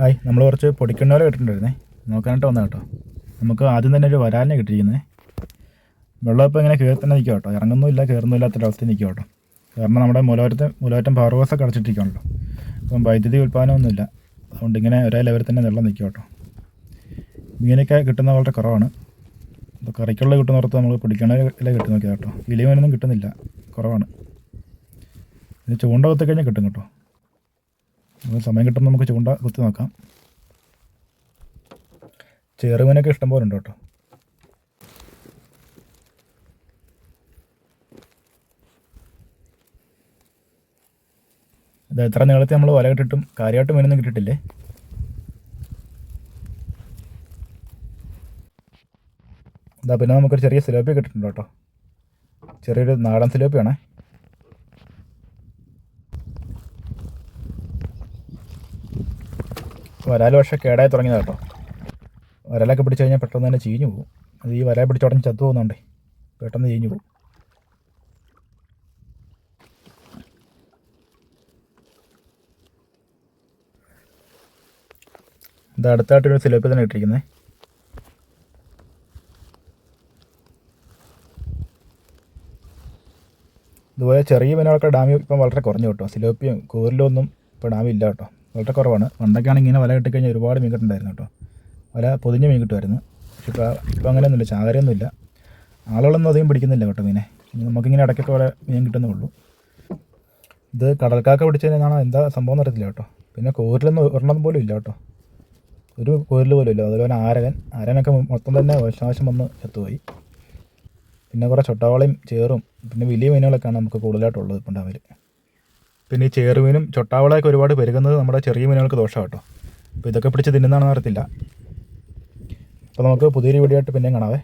Hi നമ്മൾ കുറച്ച് പൊടിക്കണ്ണോല കിട്ടിയിട്ടുണ്ടായിരുന്നേ നോക്കാനായിട്ട് വന്ന കേട്ടോ. നമുക്ക് ആദ്യം തന്നെ ഒരു വരാലിനെ കിട്ടിയിരിക്കുന്നത് വെള്ളം ഇപ്പോൾ ഇങ്ങനെ കയറി തന്നെ നിൽക്കുക കേട്ടോ. ഇറങ്ങുന്നില്ല കയറുന്നില്ലാത്തൊരവസ്ഥയിൽ നിൽക്കുക കേട്ടോ. കാരണം നമ്മുടെ മൂലവരത്തെ മൂലവറ്റം കടച്ചിട്ടിരിക്കണല്ലോ അടച്ചിട്ടിരിക്കുകയാണല്ലോ അപ്പം വൈദ്യുതി ഉൽപ്പാദനമൊന്നുമില്ല അതുകൊണ്ട് ഇങ്ങനെ ഒരേ ലെവലിൽ തന്നെ വെള്ളം നിൽക്കുക കേട്ടോ. മീനൊക്കെ കിട്ടുന്ന വളരെ കുറവാണ്. അപ്പോൾ കറിക്കുള്ള കിട്ടുന്നിടത്ത് നമ്മൾ പൊടിക്കണ്ണല കിട്ടുന്ന നോക്കിയാൽ കേട്ടോ. ഇലിമീനൊന്നും കിട്ടുന്നില്ല. കുറവാണ്. ഇത് ചൂണ്ട കൊത്തിക്കഴിഞ്ഞാൽ കിട്ടും കേട്ടോ. സമയം കിട്ടുമ്പോൾ നമുക്ക് ചൂണ്ട കുത്തി നോക്കാം. ചെറുമീനൊക്കെ ഇഷ്ടം പോലെ ഉണ്ട് കേട്ടോ. ഇത് എത്ര നീളത്തിൽ നമ്മൾ വല കിട്ടിട്ടും കാര്യമായിട്ട് മീനൊന്നും കിട്ടിയിട്ടില്ലേ? ഇതാ പിന്നെ നമുക്കൊരു ചെറിയ സിലോപ്പി കിട്ടിയിട്ടുണ്ട് കേട്ടോ. ചെറിയൊരു നാടൻ സിലോപ്പിയാണേ. വരാൽ പക്ഷേ കേടായി തുടങ്ങിയതാണ് കേട്ടോ. വരാലൊക്കെ പിടിച്ചു കഴിഞ്ഞാൽ പെട്ടെന്ന് തന്നെ ചീഞ്ഞു പോകും. അത് ഈ വരാൽ പിടിച്ച് ഉടഞ്ഞ് ചത്തു പോകുന്നുണ്ടേ. പെട്ടെന്ന് ചീഞ്ഞു പോകും. ഇത് അടുത്തായിട്ടൊരു സിലോപ്പി തന്നെ ഇട്ടിരിക്കുന്നത് ഇതുപോലെ ചെറിയ മീനുകളൊക്കെ ഡാമി ഇപ്പം വളരെ കുറഞ്ഞു കേട്ടോ. സിലോപ്പിയും കൂറിലൊന്നും ഒന്നും ഇപ്പോൾ ഡാമിൽ ഇല്ല കേട്ടോ. വളരെ കുറവാണ്. പണ്ടൊക്കെയാണെങ്കിൽ ഇങ്ങനെ വല കിട്ടിക്കഴിഞ്ഞാൽ ഒരുപാട് മീൻ കിട്ടുന്നുണ്ടായിരുന്നു കേട്ടോ. വല പൊതിഞ്ഞ് മീൻ കിട്ടുമായിരുന്നു. പക്ഷെ ഇപ്പോൾ ഇപ്പോൾ അങ്ങനെയൊന്നുമില്ല. ചാകരയൊന്നുമില്ല. ആളുകളൊന്നും അധികം പിടിക്കുന്നില്ല കേട്ടോ മീനെ. നമുക്കിങ്ങനെ ഇടയ്ക്കൊക്കെ വരെ മീൻ കിട്ടുന്നേ ഉള്ളൂ. ഇത് കടൽക്കാക്ക പിടിച്ചു കഴിഞ്ഞാൽ എന്താ സംഭവം എന്ന് അറിയത്തില്ല കേട്ടോ. പിന്നെ കോരിലൊന്നും ഒരെണ്ണം പോലും ഇല്ല കേട്ടോ. ഒരു കോരിൽ പോലും ഇല്ല. അതുപോലെ ആരകൻ. ആരകനൊക്കെ മൊത്തം തന്നെ വശനാശം വന്ന് ചത്തുപോയി. പിന്നെ കുറേ ചൊട്ടാവളയും ചേറും. പിന്നെ വലിയ മീനുകളൊക്കെയാണ് നമുക്ക് കൂടുതലായിട്ടുള്ളത് ഇപ്പം ഡാമിൽ പിന്നെ ഈ ചേറുമീനും ചൊട്ടാവളയൊക്കെ ഒരുപാട് പെരുകുന്നത് നമ്മുടെ ചെറിയ മീനുകൾക്ക് ദോഷം കേട്ടോ അപ്പോൾ ഇതൊക്കെ പിടിച്ച് തിന്നുന്നതാണെന്ന് അറിയത്തില്ല. അപ്പോൾ നമുക്ക് പുതിയൊരു വീഡിയോ ആയിട്ട് പിന്നെയും കാണാവേ.